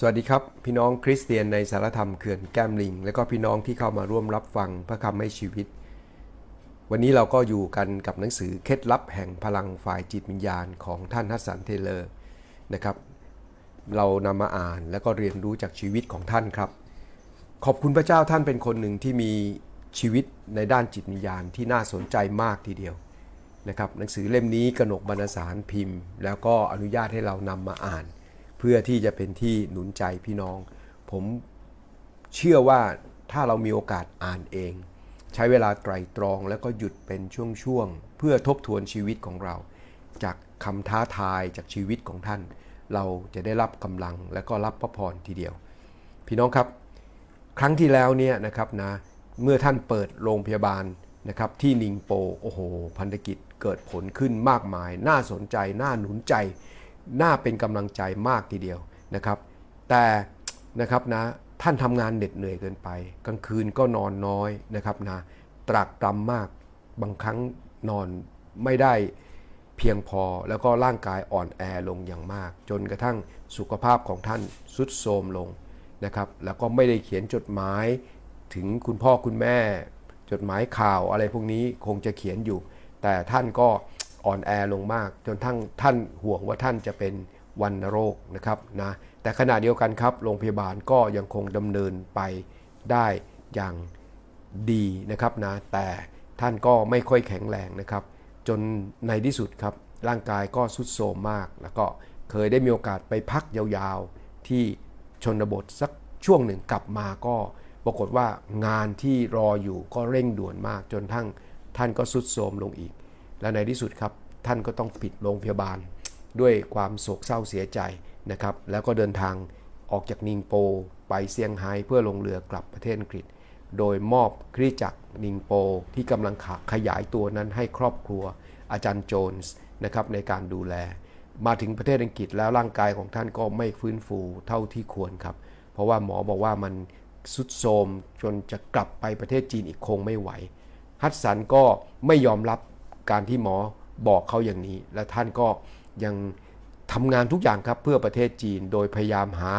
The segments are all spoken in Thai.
สวัสดีครับ พี่น้องคริสเตียนในสารธรรมเขื่อนแก้มลิง และก็พี่น้องที่เข้ามาร่วมรับฟังพระคำให้ชีวิต วันนี้เราก็อยู่กันกับหนังสือเคล็ดลับแห่งพลังฝ่ายจิตวิญญาณของท่านฮัสสันเทเลอร์นะครับ เรานำมาอ่านและก็เรียนรู้จากชีวิตของท่านครับ ขอบคุณพระเจ้าท่านเป็นคนหนึ่งที่มีชีวิตในด้านจิตวิญญาณที่น่าสนใจมากทีเดียวนะครับหนังสือเล่มนี้กนกบรรณสารพิมพ์ แล้วก็อนุญาตให้เรานำมาอ่าน เพื่อที่จะเป็นที่หนุนใจพี่น้อง ผมเชื่อว่าถ้าเรามีโอกาสอ่านเอง ใช้เวลาไตรตรองแล้วก็หยุดเป็นช่วงๆ เพื่อทบทวนชีวิตของเรา จากคำท้าทายจากชีวิตของท่าน เราจะได้รับกำลังและก็รับพระพรทีเดียว พี่น้องครับ ครั้งที่แล้วเนี่ยนะครับนะเมื่อท่านเปิดโรงพยาบาลนะครับที่นิงโปโอ้โห พันธกิจเกิดผลขึ้นมากมาย น่าสนใจน่าหนุนใจ น่าเป็นกำลังใจมากทีเดียวนะครับ แต่นะครับนะท่านทำงานเหน็ดเหนื่อยเกินไป กลางคืนก็นอนน้อยนะครับนะตรากตรำมากบางครั้งนอนไม่ได้เพียงพอแล้วก็ร่างกายอ่อนแอลงอย่างมาก จนกระทั่งสุขภาพของท่านสุดโทรมลงนะครับแล้วก็ไม่ได้เขียนจดหมายถึงคุณพ่อคุณแม่ จดหมายข่าวอะไรพวกนี้คงจะเขียนอยู่ แต่ท่านก็ อ่อนแอลงมาก จนทั้งท่านห่วงว่าท่านจะเป็นวันโรคนะครับนะแต่ขณะเดียวกันครับ โรงพยาบาลก็ยังคงดำเนินไปได้อย่างดีนะครับนะแต่ท่านก็ไม่ค่อยแข็งแรงนะครับ จนในที่สุดครับ ร่างกายก็สุดโทรมมาก แล้วก็เคยได้มีโอกาสไปพักยาวๆ ที่ชนบทสักช่วงหนึ่งกลับมาก็ปรากฏว่างานที่รออยู่ก็เร่งด่วนมาก จนทั้งท่านก็สุดโทรมลงอีก และในที่สุดครับท่านก็ต้องปิดโรงพยาบาล ด้วยความโศกเศร้าเสียใจนะครับ แล้วก็เดินทางออกจากนิงโปไปเซี่ยงไฮ้เพื่อลงเรือกลับประเทศอังกฤษ โดยมอบคริจักรนิงโปที่กำลังขยายตัวนั้นให้ครอบครัวอาจารย์โจนส์นะครับในการดูแล มาถึงประเทศอังกฤษแล้วร่างกายของท่านก็ไม่ฟื้นฟูเท่าที่ควรครับ เพราะว่าหมอบอกว่ามันสุดโทมจนจะกลับไปประเทศจีนอีกคงไม่ไหว ฮัตสันก็ไม่ยอมรับ การที่หมอบอกเขาอย่างนี้ และท่านก็ยังทำงานทุกอย่างครับเพื่อประเทศจีนโดยพยายามหา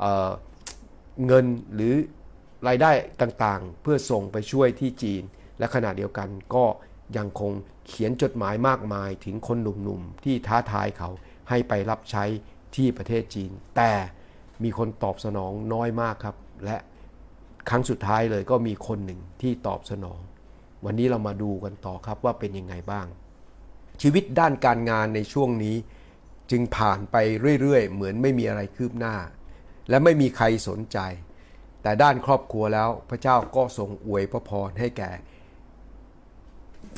เเงินหรือรายได้ต่างๆ เพื่อส่งไปช่วยที่จีน และขณะเดียวกันก็ยังคงเขียนจดหมายมากมายถึงคนหนุ่มๆ ที่ท้าทายเขาให้ไปรับใช้ที่ประเทศจีน แต่มีคนตอบสนองน้อยมากครับ และครั้งสุดท้ายเลยก็มีคนหนึ่งที่ตอบสนอง วันนี้เรามาดูกันต่อครับว่าเป็นยังไงบ้าง ชีวิตด้านการงานในช่วงนี้จึงผ่านไปเรื่อย ๆ เหมือนไม่มีอะไรคืบหน้า และไม่มีใครสนใจ แต่ด้านครอบครัวแล้วพระเจ้าก็ทรงอวยพระพรให้แก่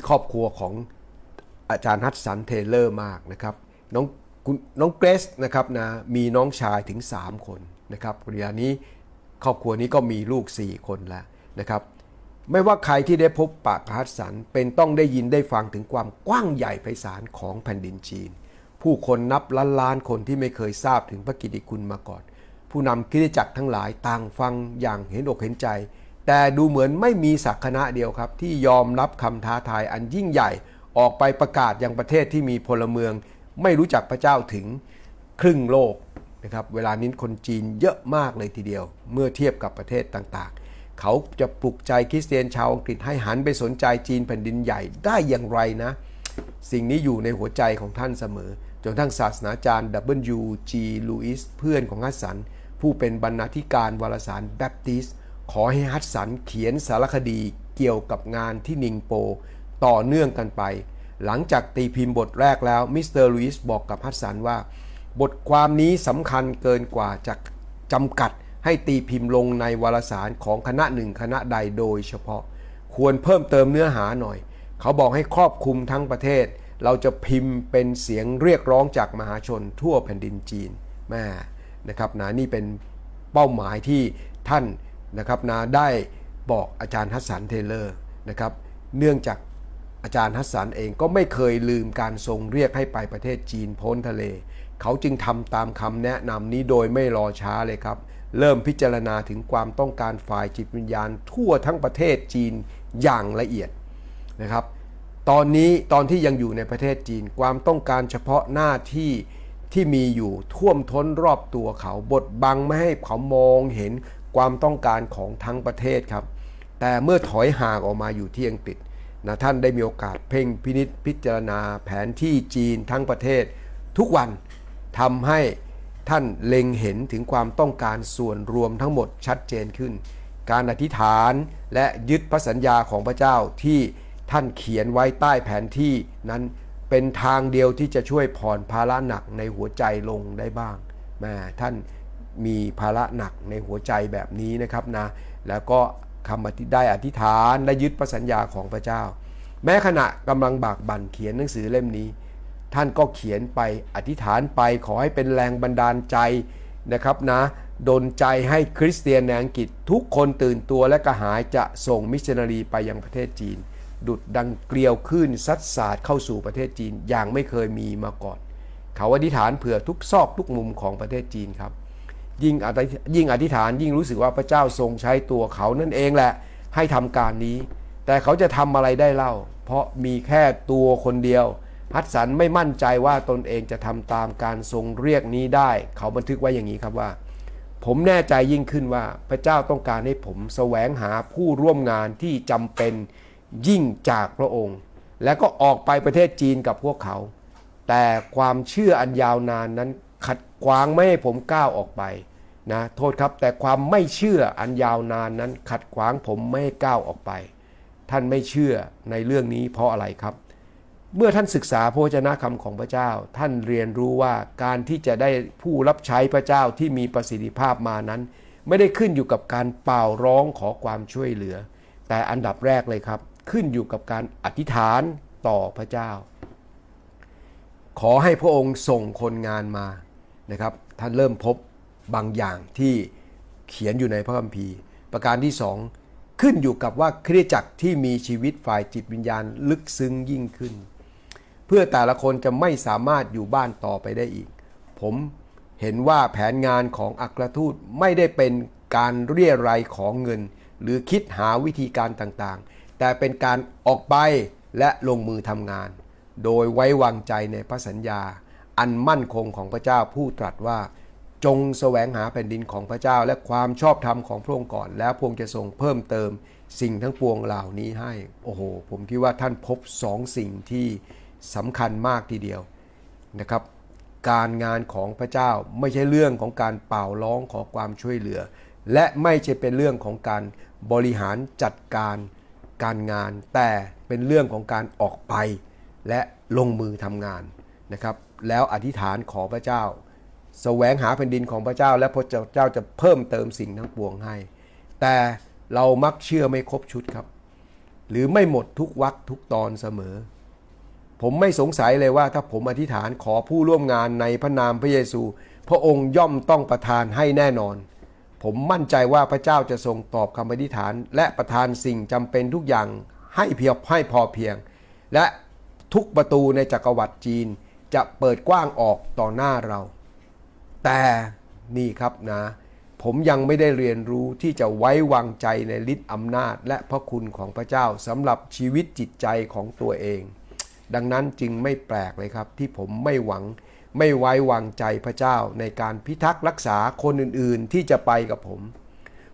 ครอบครัวของอาจารย์ฮัตสันเทเลอร์มากนะครับน้องคุณน้องเกรซนะครับนะมีน้องชายถึง 3 คนนะครับปริยนี้ครอบครัวนี้ก็มีลูก 4 คนแล้วนะครับ ไม่ว่าใครที่ได้พบปากฮัตสัน เป็นต้องได้ยินได้ฟังถึงความกว้างใหญ่ไพศาลของแผ่นดินจีน ผู้คนนับล้านล้านคนที่ไม่เคยทราบถึงพระกิติคุณมาก่อน ผู้นำคริสตจักรทั้งหลายต่างฟังอย่างเห็นอกเห็นใจ แต่ดูเหมือนไม่มีสักคณะเดียวครับ ที่ยอมรับคำท้าทายอันยิ่งใหญ่ออกไปประกาศยังประเทศที่มีพลเมือง ไม่รู้จักพระเจ้าถึงครึ่งโลกนะครับเวลานี้คนจีนเยอะมากเลยทีเดียว เมื่อเทียบกับประเทศต่างๆ เขาจะปลุกใจคริสเตียนชาวอังกฤษให้หันไปสนใจจีนแผ่นดินใหญ่ได้อย่างไรนะ สิ่งนี้อยู่ในหัวใจของท่านเสมอ จนทั้งศาสนาจารย์ W.G. ลูอิสเพื่อนของฮัสสัน ผู้เป็นบรรณาธิการวารสารแบปติสขอให้ฮัสสันเขียนสารคดีเกี่ยวกับงานที่นิงโป ต่อเนื่องกันไป หลังจากตีพิมพ์บทแรกแล้วมิสเตอร์ลูอิสบอกกับฮัสสันว่า บทความนี้สำคัญเกินกว่าจะจำกัด ให้ตีพิมพ์ลงในวารสารของคณะหนึ่งคณะใดโดยเฉพาะ ควรเพิ่มเติมเนื้อหาหน่อย เขาบอกให้ครอบคลุมทั้งประเทศ เราจะพิมพ์เป็นเสียงเรียกร้องจากมหาชนทั่วแผ่นดินจีนแม่นะครับนะนี่เป็นเป้าหมายที่ท่านนะครับนะได้บอกอาจารย์ฮัสสันเทเลอร์นะครับ เนื่องจากอาจารย์ฮัสสันเองก็ไม่เคยลืมการทรงเรียกให้ไปประเทศจีนพ้นทะเล เขาจึงทำตามคำแนะนำนี้โดยไม่รอช้าเลยครับ เริ่มพิจารณาถึงความต้องการฝ่ายจิตวิญญาณ ทั่วทั้งประเทศจีนอย่างละเอียดนะครับ ตอนนี้ตอนที่ยังอยู่ในประเทศจีน ความต้องการเฉพาะหน้าที่ที่มีอยู่ท่วมท้นรอบตัวเขาบดบังไม่ให้เขามองเห็นความต้องการของทั้งประเทศครับ แต่เมื่อถอยห่างออกมาอยู่ที่อังกฤษนะท่านได้มีโอกาสเพ่งพินิษพิจารณาแผนที่จีนทั้งประเทศ ทุกวันทำให้ ท่านเล็งเห็นถึงความต้องการส่วนรวมทั้งหมดชัดเจนขึ้น การอธิษฐานและยึดพระสัญญาของพระเจ้าที่ท่านเขียนไว้ใต้แผนที่นั้นเป็นทางเดียวที่จะช่วยผ่อนภาระหนักในหัวใจลงได้บ้างแม่ท่านมีภาระหนักในหัวใจแบบนี้นะครับนะ แล้วก็คำอได้อธิษฐานและยึดพระสัญญาของพระเจ้า แม้ขณะกำลังบากบั่นเขียนหนังสือเล่มนี้ ท่านก็เขียนไปอธิษฐานไปขอให้เป็นแรงบันดาลใจนะครับนะดนใจให้คริสเตียนในอังกฤษทุกคนตื่นตัวและกระหายจะส่งมิชชันนารีไปยังประเทศจีน ดุดดังเกลียวขึ้นซัดสาดเข้าสู่ประเทศจีนอย่างไม่เคยมีมาก่อน เขาอธิษฐานเผื่อทุกซอกทุกมุมของประเทศจีนครับ ยิ่งยิ่งอธิษฐานยิ่งรู้สึกว่าพระเจ้าทรงใช้ตัวเขานั่นเองแหละให้ทำการนี้ แต่เขาจะทำอะไรได้เล่า เพราะมีแค่ตัวคนเดียว ฮัตสันไม่มั่นใจว่าตนเองจะทำตามการทรงเรียกนี้ได้ เขาบันทึกไว้อย่างนี้ครับว่า ผมแน่ใจยิ่งขึ้นว่าพระเจ้าต้องการให้ผมแสวงหาผู้ร่วมงานที่จำเป็นยิ่งจากพระองค์ และก็ออกไปประเทศจีนกับพวกเขา แต่ความเชื่ออันยาวนานนั้นขัดขวางไม่ให้ผมก้าวออกไปนะโทษครับแต่ความไม่เชื่ออันยาวนานนั้นขัดขวางผมไม่ให้ก้าวออกไป ท่านไม่เชื่อในเรื่องนี้เพราะอะไรครับ เมื่อท่านศึกษาพระวจนะคำของพระเจ้า ท่านเรียนรู้ว่าการที่จะได้ผู้รับใช้พระเจ้าที่มีประสิทธิภาพมานั้น ไม่ได้ขึ้นอยู่กับการเป่าร้องขอความช่วยเหลือ แต่อันดับแรกเลยครับ ขึ้นอยู่กับการอธิษฐานต่อพระเจ้า ขอให้พระองค์ส่งคนงานมานะครับ ท่านเริ่มพบบางอย่างที่เขียนอยู่ในพระคัมภีร์ ประการที่สองขึ้นอยู่กับว่าคริสตจักรที่มีชีวิตฝ่ายจิตวิญญาณลึกซึ้งยิ่งขึ้น เพื่อแต่ละคนจะไม่สามารถอยู่บ้านต่อไปได้อีก ผมเห็นว่าแผนงานของอัครทูตไม่ได้เป็นการเรียรายของเงิน หรือคิดหาวิธีการต่างๆ แต่เป็นการออกไปและลงมือทำงาน โดยไว้วางใจในพระสัญญา อันมั่นคงของพระเจ้าผู้ตรัสว่า จงแสวงหาแผ่นดินของพระเจ้าและความชอบธรรมของพระองค์ก่อน แล้วพระองค์จะทรงเพิ่มเติมสิ่งทั้งปวงเหล่านี้ให้ โอ้โห ผมคิดว่าท่านพบสองสิ่งที่ สำคัญมากทีเดียวนะครับ การงานของพระเจ้าไม่ใช่เรื่องของการเป่าร้องขอความช่วยเหลือ และไม่ใช่เป็นเรื่องของการบริหารจัดการการงาน แต่เป็นเรื่องของการออกไป และลงมือทำงานนะครับ แล้วอธิษฐานขอพระเจ้าแสวงหาแผ่นดินของพระเจ้า และพระเจ้าจะเพิ่มเติมสิ่งทั้งปวงให้ แต่เรามักเชื่อไม่ครบชุดครับ หรือไม่หมดทุกวักทุกตอนเสมอ ผมไม่สงสัยเลยว่าถ้าผมอธิษฐานขอผู้ร่วมงานในพระนามพระเยซู พระองค์ย่อมต้องประทานให้แน่นอน ผมมั่นใจว่าพระเจ้าจะทรงตอบคำอธิษฐาน และประทานสิ่งจำเป็นทุกอย่างให้เพียงให้พอเพียง และทุกประตูในจักรวรรดิจีนจะเปิดกว้างออกต่อหน้าเรา แต่นี่ครับนะ ผมยังไม่ได้เรียนรู้ที่จะไว้วางใจในฤทธิ์อำนาจ และพระคุณของพระเจ้าสำหรับชีวิตจิตใจของตัวเอง ดังนั้นจึงไม่แปลกเลยครับ ที่ผมไม่หวังไม่ไว้วางใจพระเจ้าในการพิทักษ์รักษาคนอื่นๆ ที่จะไปกับผม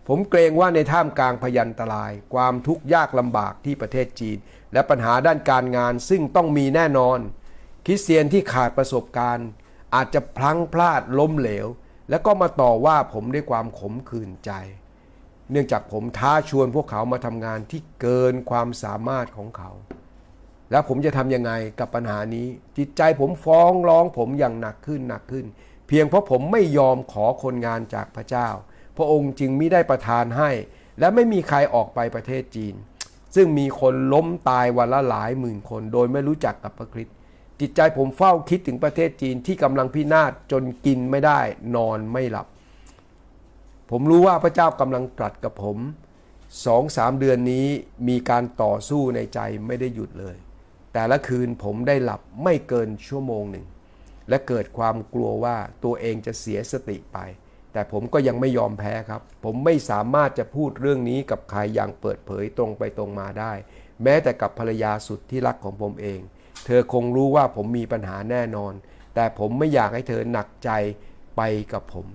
ผมเกรงว่าในท่ามกลางพยันตราย ความทุกข์ยากลำบากที่ประเทศจีน และปัญหาด้านการงานซึ่งต้องมีแน่นอน คริสเตียนที่ขาดประสบการณ์ อาจจะพลั้งพลาดล้มเหลว แล้วก็มาต่อว่าผมด้วยความขมขื่นใจ เนื่องจากผมท้าชวนพวกเขามาทำงานที่เกินความสามารถของเขา แล้วผมจะทำยังไงกับปัญหานี้ จิตใจผมฟ้องร้องผมอย่างหนักขึ้นหนักขึ้น เพียงเพราะผมไม่ยอมขอคนงานจากพระเจ้า พระองค์จึงไม่ได้ประทานให้ และไม่มีใครออกไปประเทศจีน ซึ่งมีคนล้มตายวันละหลายหมื่นคน โดยไม่รู้จักกับพระคริสต์จิตใจผมเฝ้าคิดถึงประเทศจีนที่กำลังพินาศจนกินไม่ได้ นอนไม่หลับ ผมรู้ว่าพระเจ้ากำลังตรัสกับผมสองสามเดือนนี้มีการต่อสู้ในใจไม่ได้หยุดเลย แต่ละคืนผมได้หลับไม่เกินชั่วโมงหนึ่ง และเกิดความกลัวว่าตัวเองจะเสียสติไป แต่ผมก็ยังไม่ยอมแพ้ครับ ผมไม่สามารถจะพูดเรื่องนี้กับใครอย่างเปิดเผยตรงไปตรงมาได้ แม้แต่กับภรรยาสุดที่รักของผมเอง เธอคงรู้ว่าผมมีปัญหาแน่นอน แต่ผมไม่อยากให้เธอหนักใจไปกับผม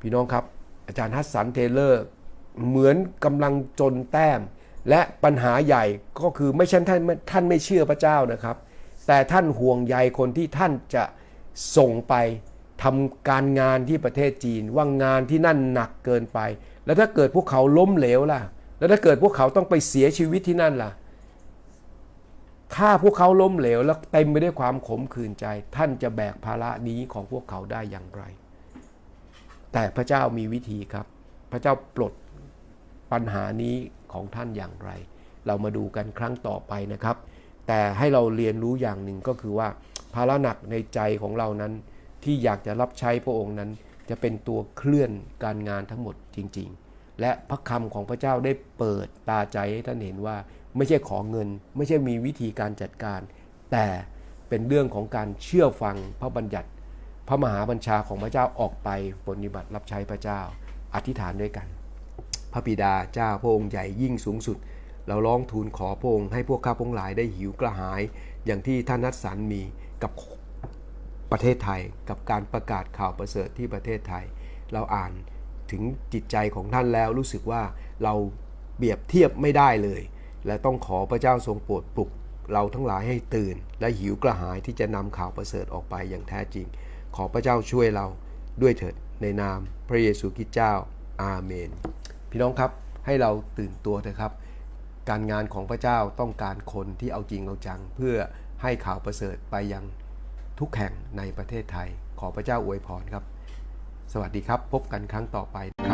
พี่น้องครับ อาจารย์ฮัสสันเทเลอร์ เหมือนกำลังจนแต้ม และปัญหาใหญ่ก็คือไม่ใช่ท่านท่านไม่เชื่อพระเจ้านะครับ แต่ท่านห่วงใยคนที่ท่านจะส่งไปทำการงานที่ประเทศจีนว่างานที่นั่นหนักเกินไป แล้วถ้าเกิดพวกเขาล้มเหลวล่ะ แล้วถ้าเกิดพวกเขาต้องไปเสียชีวิตที่นั่นล่ะ ถ้าพวกเขาล้มเหลวแล้วเต็มไปด้วยความขมขื่นใจ ท่านจะแบกภาระนี้ของพวกเขาได้อย่างไร แต่พระเจ้ามีวิธีครับ พระเจ้าปลดปัญหานี้ ของท่านอย่างไร เรามาดูกันครั้งต่อไปนะครับ แต่ให้เราเรียนรู้อย่างหนึ่งก็คือว่า ภาระหนักในใจของเรานั้น ที่อยากจะรับใช้พระองค์นั้น จะเป็นตัวเคลื่อนการงานทั้งหมดจริง ๆ และพระคำของพระเจ้าได้เปิดตาใจให้ท่านเห็นว่าไม่ใช่ขอเงิน ไม่ใช่มีวิธีการจัดการ แต่เป็นเรื่องของการเชื่อฟังพระบัญญัติ พระมหาบัญชาของพระเจ้าออกไปปฏิบัติรับใช้พระเจ้า อธิษฐานด้วยกัน พระบิดาเจ้าพระองค์ใหญ่ยิ่งสูงสุด เราร้องทูลขอพระองค์ให้พวกข้าพงหลายได้หิวกระหาย อย่างที่ท่านนัดสรรมีกับประเทศไทย กับการประกาศข่าวประเสริฐที่ประเทศไทย เราอ่านถึงจิตใจของท่านแล้วรู้สึกว่าเราเปรียบเทียบไม่ได้เลย และต้องขอพระเจ้าทรงโปรดปลุกเราทั้งหลายให้ตื่น และหิวกระหายที่จะนำข่าวประเสริฐออกไปอย่างแท้จริง ขอพระเจ้าช่วยเราด้วยเถิดในนามพระเยซูคริสต์เจ้า อาเมน พี่น้องครับให้เราตื่นตัวเถอะครับ การงานของพระเจ้าต้องการคนที่เอาจริงเอาจัง เพื่อให้ข่าวประเสริฐไปยังทุกแห่งในประเทศไทย ขอพระเจ้าอวยพรครับ สวัสดีครับ พบกันครั้งต่อไปครับ